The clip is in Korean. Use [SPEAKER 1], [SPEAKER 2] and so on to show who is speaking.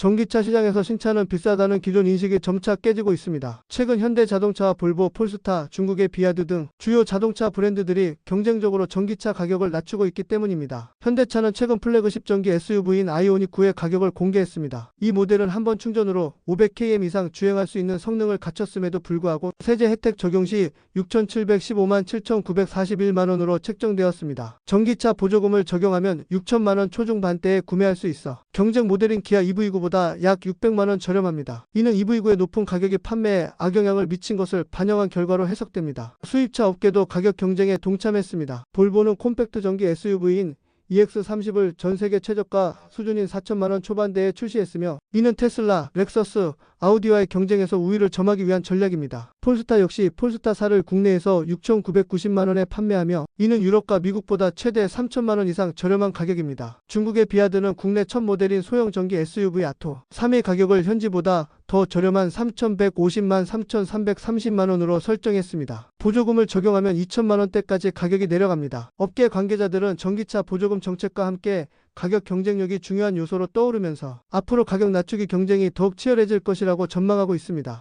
[SPEAKER 1] 전기차 시장에서 신차는 비싸다는 기존 인식이 점차 깨지고 있습니다. 최근 현대자동차와 볼보, 폴스타, 중국의 비아드 등 주요 자동차 브랜드들이 경쟁적으로 전기차 가격을 낮추고 있기 때문입니다. 현대차는 최근 플래그십 전기 SUV인 아이오닉 9의 가격을 공개했습니다. 이 모델은 한 번 충전으로 500km 이상 주행할 수 있는 성능을 갖췄음에도 불구하고 세제 혜택 적용 시 6,715만 7,941만 원으로 책정되었습니다. 전기차 보조금을 적용하면 6천만 원 초중반대에 구매할 수 있어 경쟁 모델인 기아 EV9보다 약 600만 원 저렴합니다. 이는 EV9의 높은 가격이 판매에 악영향을 미친 것을 반영한 결과로 해석됩니다. 수입차 업계도 가격 경쟁에 동참했습니다. 볼보는 콤팩트 전기 SUV인 EX30을 전 세계 최저가 수준인 4천만 원 초반대에 출시했으며 이는 테슬라, 렉서스, 아우디와의 경쟁에서 우위를 점하기 위한 전략입니다. 폴스타 역시 폴스타 4를 국내에서 6,990만 원에 판매하며 이는 유럽과 미국보다 최대 3천만 원 이상 저렴한 가격입니다. 중국의 비아드는 국내 첫 모델인 소형 전기 SUV 아토 3의 가격을 현지보다 더 저렴한 3,150만 3,330만 원으로 설정했습니다. 보조금을 적용하면 2천만 원대까지 가격이 내려갑니다. 업계 관계자들은 전기차 보조금 정책과 함께 가격 경쟁력이 중요한 요소로 떠오르면서 앞으로 가격 낮추기 경쟁이 더욱 치열해질 것이라고 전망하고 있습니다.